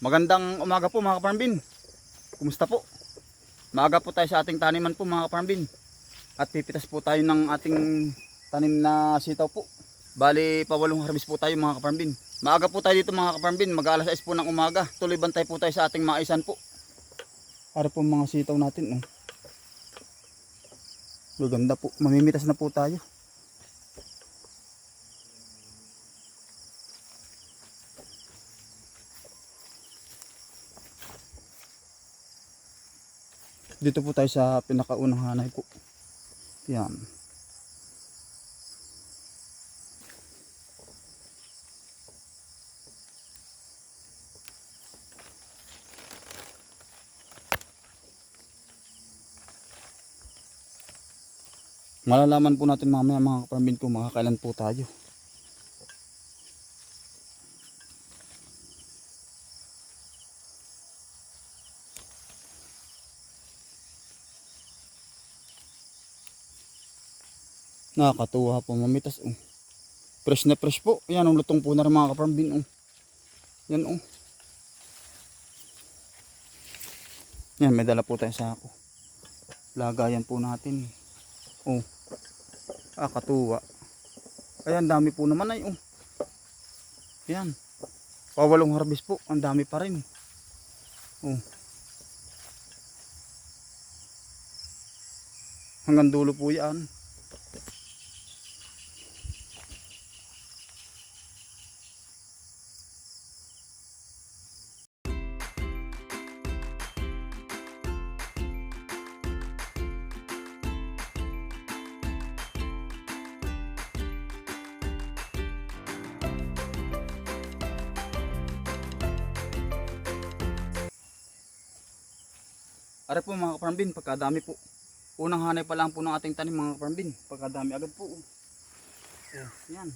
Magandang umaga po mga kaparmbin. Kumusta po? Maaga po tayo sa ating taniman po mga kaparmbin. At pipitas po tayo ng ating tanim na sitaw po. Bali, pawalong harvest po tayo mga kaparmbin. Maaga po tayo dito mga kaparmbin. Mag-alas 6 po ng umaga. Tuloy bantay po tayo sa ating mga isan po. Para po mga sitaw natin. Oh. Gaganda po. Mamimitas na po tayo. Dito po tayo sa pinakaunang hanay po. Yan. Malalaman po natin mamaya mga kapambin kung makakailan po tayo. Nakakatuwa po mamitas oh. Fresh na fresh po. Yan ang lutong po na rin mga kapambin oh. Yan oh. Yan may dala po tayo sa ako. Lagayan po natin. Oh. Ah, katuwa. Ayan, dami po naman ay oh. Yan. Pawalong harvest po. Ang dami pa rin. Oh. Hanggang dulo po yan. Are po mga kaparambin, pagkadami po. Unang hanay pa lang po ng ating tanim mga kaparambin. Pagkadami agad po. Oh, yan.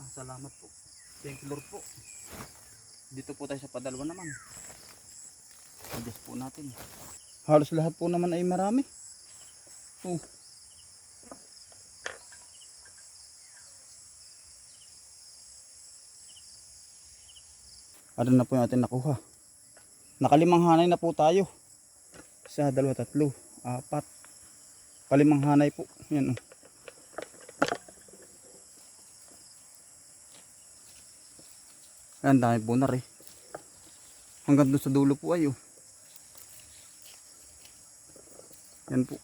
Ah, salamat po. Thank you Lord po. Dito po tayo sa padalwa naman. Adjust po natin. Halos lahat po naman ay marami. Oh. Ano na po yung ating nakuha. Nakalimang hanay na po tayo. Isa, dalawa, tatlo, apat. Palimang hanay po. Yan oh. Ayan, dami po na rin. Hanggang doon sa dulo po ay oh. Yan po.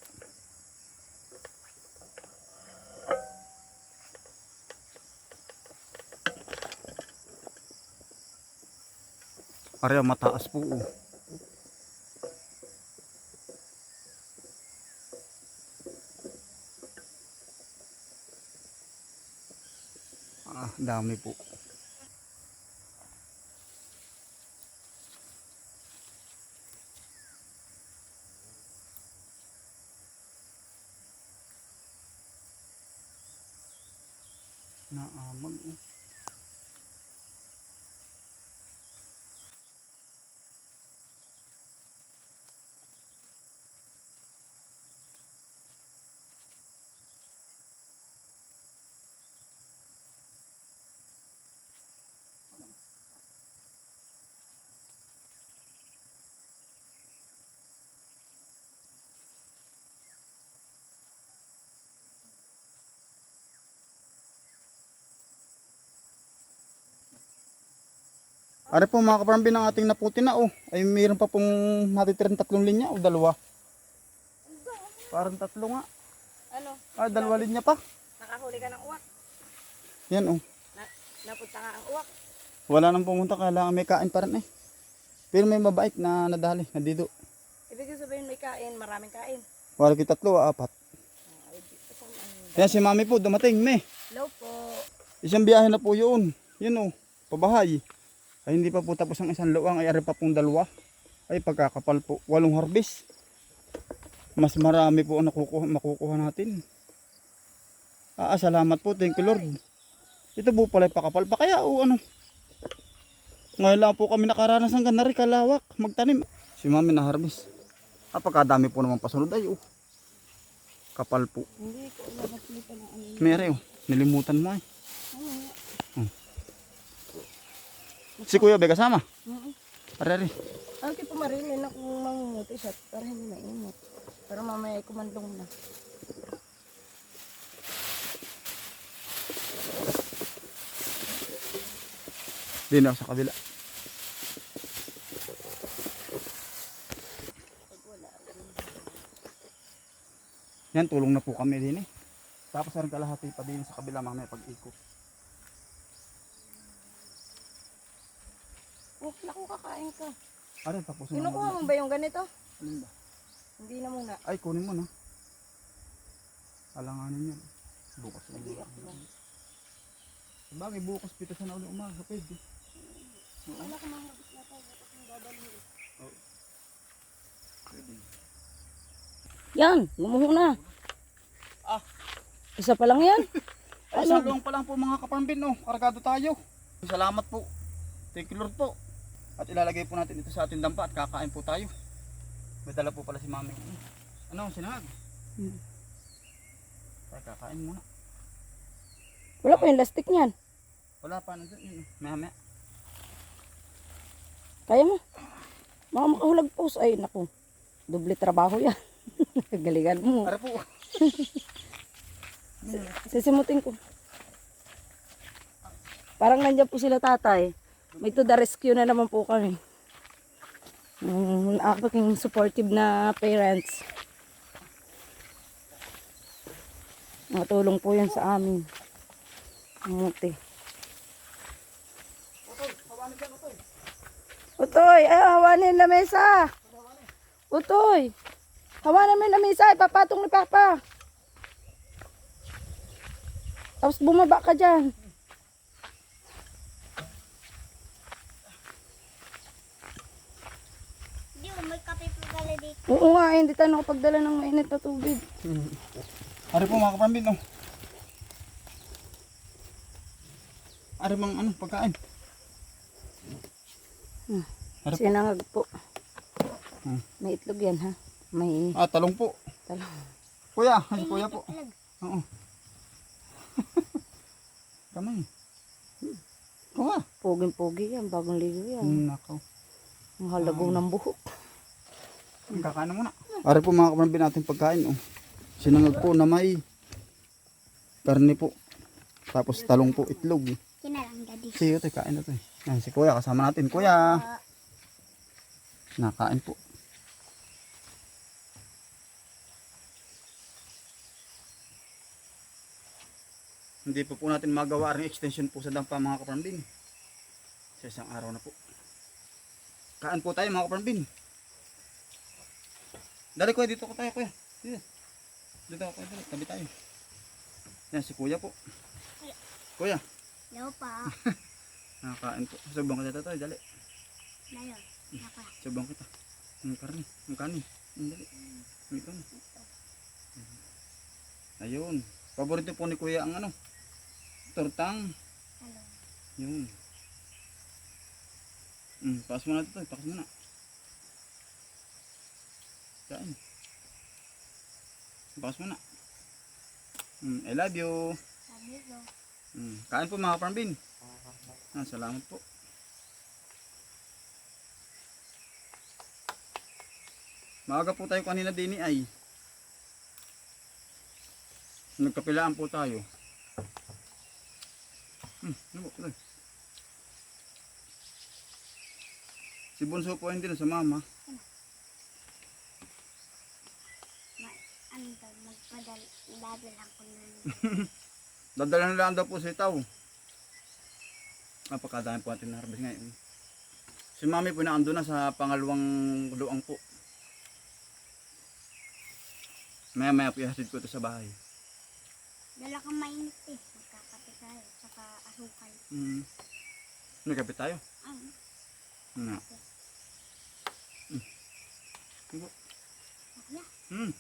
Are mataas po oh. Ah, dami po. Naamag oh. Are po mga kaparambin ng ating naputi na oh. Ay mayroon pa pong natitirang tatlong linya o dalawa. Parang tatlo nga. Ano? Ah, dalawa linya pa. Nakahuli ka ng uwak. Yan oh. Na, napunta ka ang uwak. Wala nang pumunta, kailangan may kain pa rin eh. Pero may mabait na nadali, na dito. Ibig sabihin may kain, maraming kain. Wala kita tatlo, ah, apat. Ah, ano. Yan si mami po, dumating, me. Hello po. Isang biyahe na po yun. Yun oh, pabahay. Ay hindi pa po tapos ang isang luwang, ay ari pa pong dalawa. Ay pagkakapal po, walong harvest. Mas marami po ang nakukuha, makukuha natin. Ah, salamat po, thank you Lord. Ito po pala pakapal pa kaya o ano. Ngayon lang po kami nakaranas ng ganari kalawak, magtanim. Si mami na harvest. Ah, pagkadami po naman pasunod ay oh. Kapal po. Hindi ko nakakita ng ano. Mere oh, nilimutan mo ay. Oh, Si Kuya Be kasama. Mm-mm. Are, are. Ang tipo marilin na kung mangunguti siya para hindi mainit. Pero mamaya ay kumandong na. Din ako sa kabila. Yan, tulong na po kami din eh. Tapos rin kalahati pa din sa kabila mamaya pag-ikot. Naku, kakain ka. Are, tapos na. Kinukuha mo ba yung ganito? Alin ba? Hindi na muna. Ay, kunin mo na. Alanganin yan. Bukas na lang. Sabagay, bukas pito sa na ulit umaga. Pwede. Wala ka mga na tayo. Bukas yung dadalhin. Pwede. Yan, gumuho na. Ah. Isa pa lang yan. Ay, Ano? salong pa lang po mga kaparambin, no? Kargado tayo. Salamat po. Thank you Lord po. At ilalagay po natin ito sa ating dampa at kakain po tayo. May dala po pala si mami. Ano, sinahag? Hmm. Ay, kakain muna. Wala pa yung lastik niyan. Wala pa, nandun yun. Maya maya. Kaya mo. Mga makahulag post. Ay, naku. Doble trabaho yan. Galingan mo. Are po. Sisimutin ko. Parang nandiyan po sila tatay. May to the rescue na naman po kami. Um, aking supportive na parents. Matulong po yan sa amin. Muti. Utoy, ay hawanin na mesa. Utoy, hawanin mo na mesa, ipapatong ni Papa. Tapos bumaba ka dyan. Hindi mo, may kape po pala dito. Oo nga, eh, hindi tayo nakapagdala ng mainit na tubig. Are po mga kaparambin, no? Are mang ano, pagkain. Are po. Sinangag po. Hmm. May itlog yan ha. May Ah, talong po. talong. Kuya, ay kuya po. Oo. Kamay. Kuha. Puging-pugi yan, bagong ligo yan. Hmm, nakaw. Ang halagaw ng buhok. Kakain na muna. Para po mga kaparambin natin pagkain. Oh. Sinangag po na may karne po. Tapos talong po itlog. Sige, ito, kain na ito. Yan, si kuya, kasama natin. Kuya, nakain po. Hindi po po natin magawa ang extension po sa dampa mga kaparambin. Sa isang araw na po. Kain po tayo mga kaparambin. Dali kuya, dito ko tayo kuya. Dito. Dito ako kuya, tabi tayo. Yan si kuya po. Kuya, Hello pa. nakakain po. Subang kita tayo, dali. Ngayon. Naka. Subang kita. Ang karne, ang kanin. Ang dali. Ang ito. Ayun. Paborito po ni kuya ang ano? Tortang. Hello. Yun. Hmm, pakas mo na ito. Pakas mo na. Kain. Pakas mo na. Hmm, I love you. Sabi ko. Hmm, kain po mga parambin. Ah, salamat po. Maaga po tayo kanina din ay. Nagkapilaan po tayo. Hmm, ano po, tuloy. Si Bunso po hindi na sa mama. Ma, ano daw, magpadal. Dadal ako nun. Dadala na lang daw po sa itaw. Napakadami po natin na-harvest ngayon. Si mami po na na sa pangalawang luang po. Maya maya po ihatid ko ito sa bahay. Dala kang mainit eh. Magkakape tayo. Tsaka asukal. Hmm. May kape tayo. Ang. Nga. Hmm. Diba? Wala. Hmm.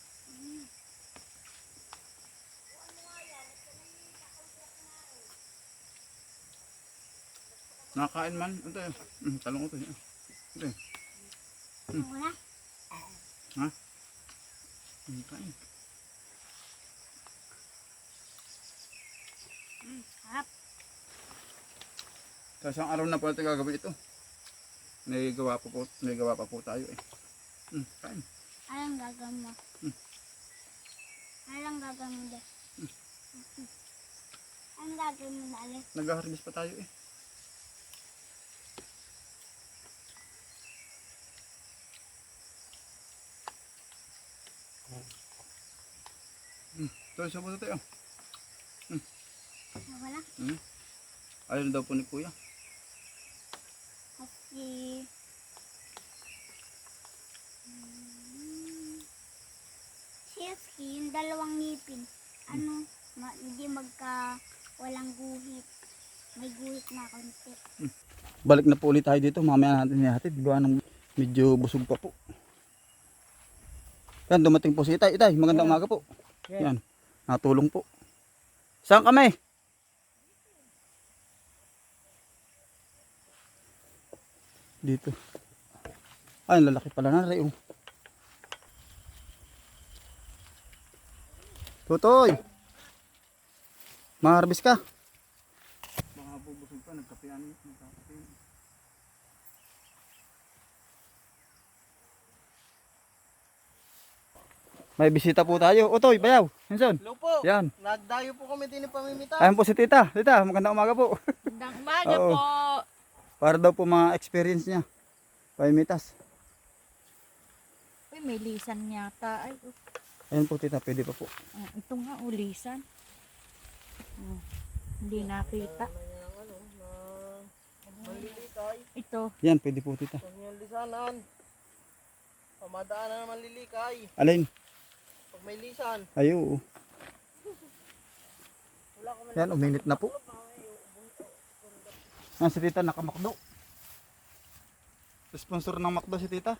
Nakain man. Ito eh. Hmm, talong ito. eh. Ito eh. Wala. Ha? Hmm, kain. Mm, harap. Sa isang araw na po natin gagawin ito. May gawa pa po, may gawa pa po tayo eh. Hmm, kain. Anong gagawin mo? Hmm. Anong gagawin mo, Des? Anong gagawin mo, Dali? Nag-harvest pa tayo eh. Hmm, ito sa puto tayo. Wala? Hmm. Ayaw daw po ni kuya. Kasi... Hmm. Siyaski, yung dalawang ngipin. Ano, ma, hindi magka... Walang guhit. May guhit na konti. Balik na po ulit tayo dito. Mamaya natin ihatid. Gawa ng medyo busog pa po. Yan, dumating po si Itay. Itay, magandang umaga po. Yan, natulong po. Saan kami? Dito. Ay, lalaki pala na rin. oh. Tutoy! Maharbis ka? Baka bubusog ka, nagkapean mo. Nagkapean. May bisita po tayo. Utoy, bayaw. Hinson. Hello po. Yan. Nagdayo po kami din ng pamimita. Ayan po si tita. Tita, magandang umaga po. Magandang umaga po. Para daw po mga experience niya. Pamimitas. Uy, may lisan yata. Ay, oh. Ayan po tita, pwede pa po. Ah, ito nga, ulisan. Oh, hindi nakita. na. Ito. Yan, pwede po tita. Pag yung lisanan. Pamadaanan naman lilikay. Alin? May lisan. Ko man. Yan, uminit na po. Yan si tita, nakamakdo. Sponsor ng makdo si tita.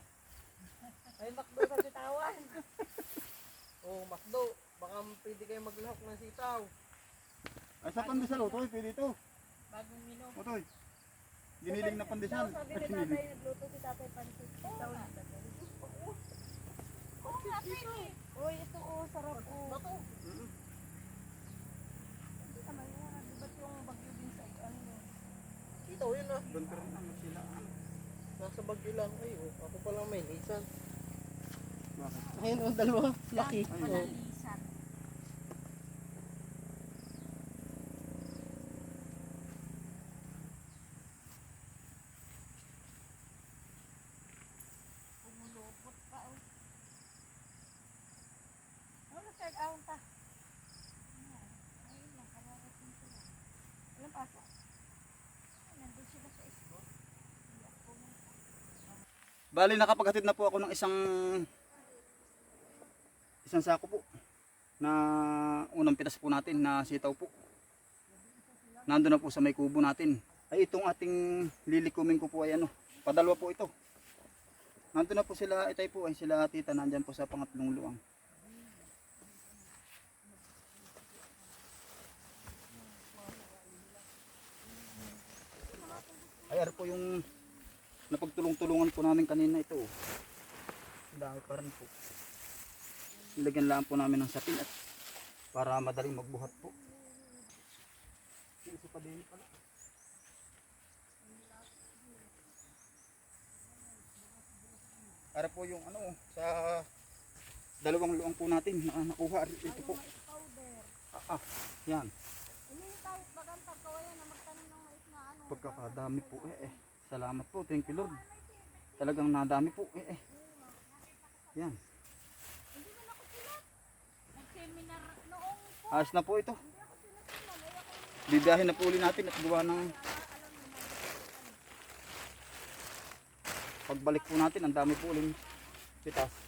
Ay, makdo sa sitawan. oh, makdo. Baka pwede kayo maglahok ng sitaw. Ay, sa pandesal, Utoy, pwede ito. Bagong minom. Utoy. Giniling na pandesal. Sabi ni tatay, nagluto si tatay pansit. Ito na. Uy, ito oh, sarap oh. Bato. Naman yan, di ba't yung bagyo din sa ano yun? Sitaw yun ah. Bunter na sila. Nasa bagyo lang. Ay, oh, ako pa lang may lisan. Bakit? Ayun oh, dalawa. Laki. Wala Oh. lisan. Pumulupot pa oh. Ano third hour ta? Ayun lang, kararating sila. Ay, Nandun sila sa ako pumunta. Bali, nakapaghatid na po ako ng isang isang sako po na unang pitas po natin na sitaw po. Nandun na po sa may kubo natin. Ay itong ating lilikumin ko po ay ano, padalwa po ito. Nandun na po sila, itay po ay sila tita nandyan po sa pangatlong luang. Ano po yung napagtulong-tulungan po namin kanina ito. dami pa rin po. Nilagyan lang po namin ng sapin at para madaling magbuhat po. Isa pa din pala. Para po yung ano sa dalawang luang po natin na nakuha ito po. Ah, ah, yan. Pagkakadami po eh, eh. Salamat po, thank you Lord. Talagang nadami po eh, eh. Yan. Ayos na po ito. Bibiyahin na po uli natin at gawa ng pagbalik po natin, ang dami po uling pitas.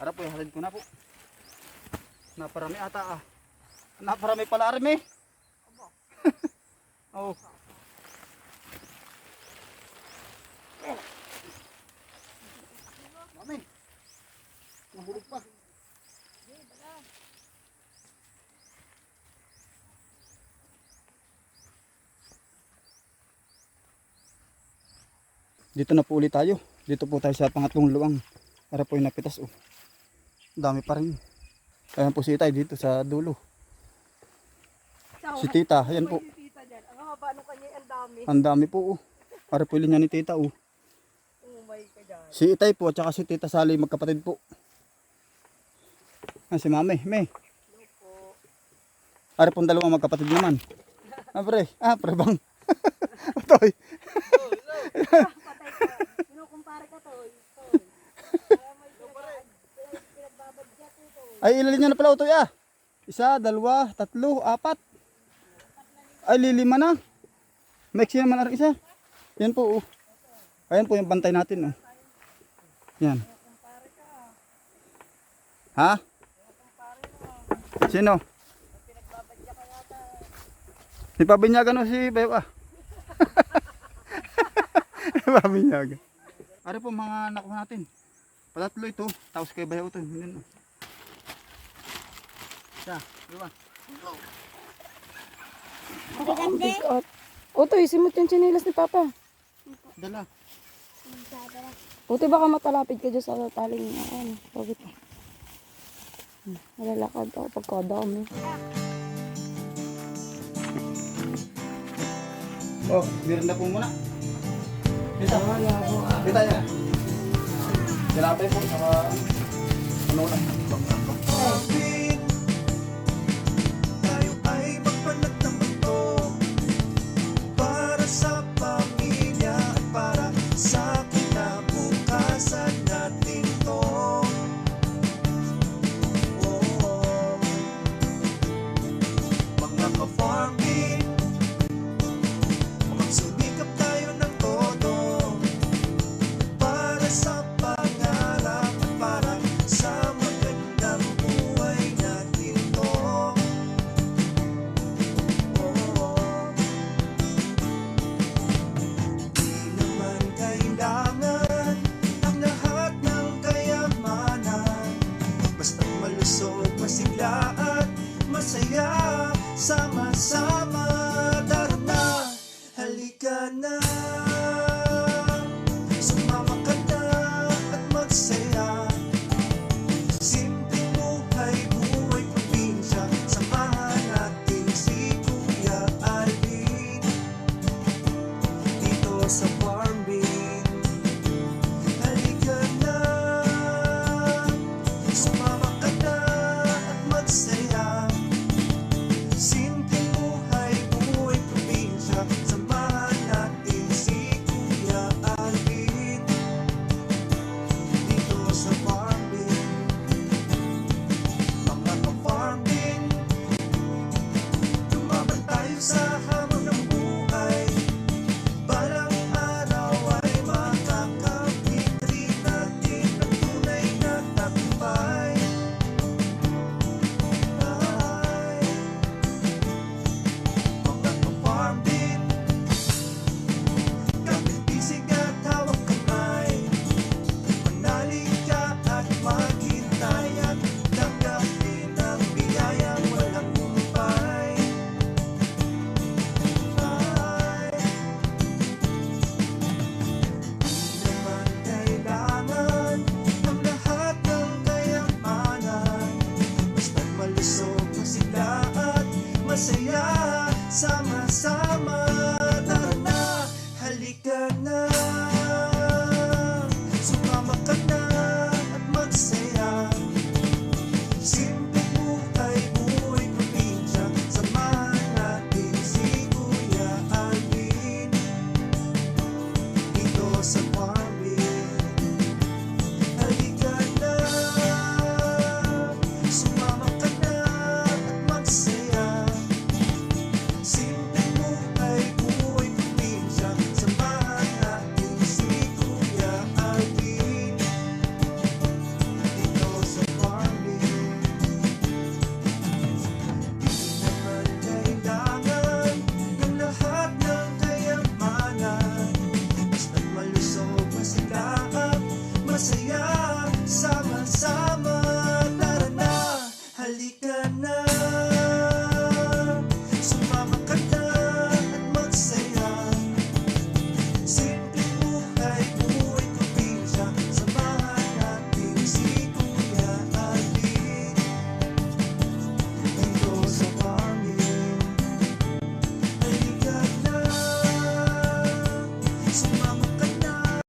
Harap po, halid ko na po. Naparami ata ah. Naparami pala arme. oh. Mami. Nahulog pa. Dito na po ulit tayo. Dito po tayo sa pangatlong luwang. Para po yung napitas oh. Dami pa rin. Ayan po si Itay dito sa dulo. Si Tita, ayan po. Ang haba nung kanya, ang dami. Ang dami po oh. Para po yung linya ni Tita oh. Dyan. Si Itay po at saka si Tita Sally magkapatid po. Ah, si Mami, May. Ari pong dalawang magkapatid naman. Ah, pre. Ah, pre bang. Toy. Patay ka. Kinukumpara ka to. Ay, ilalin niya na pala utoy ah. Isa, dalawa, tatlo, apat. Ay, lilima na. Maiksi naman ang isa. Yan po oh. Ayan po yung bantay natin oh. Yan. Ha? Sino? Si Pabinyagan o si ah. Pabinyagan. Ano po mga nakuha natin? Patatlo ito. Tapos kay Bayo ito. Yun, oh. Siya, di ba? Bigot. Utoy, simot yung chinilas ni Papa. Dala. Buti baka matalapid ka dyan sa taling na ano. Bakit? Hmm, Malalakad ako pagkadami. Oh, meron na po muna. Kita. Kita niya. Sinapay po, saka ano lang. disappointed. ka na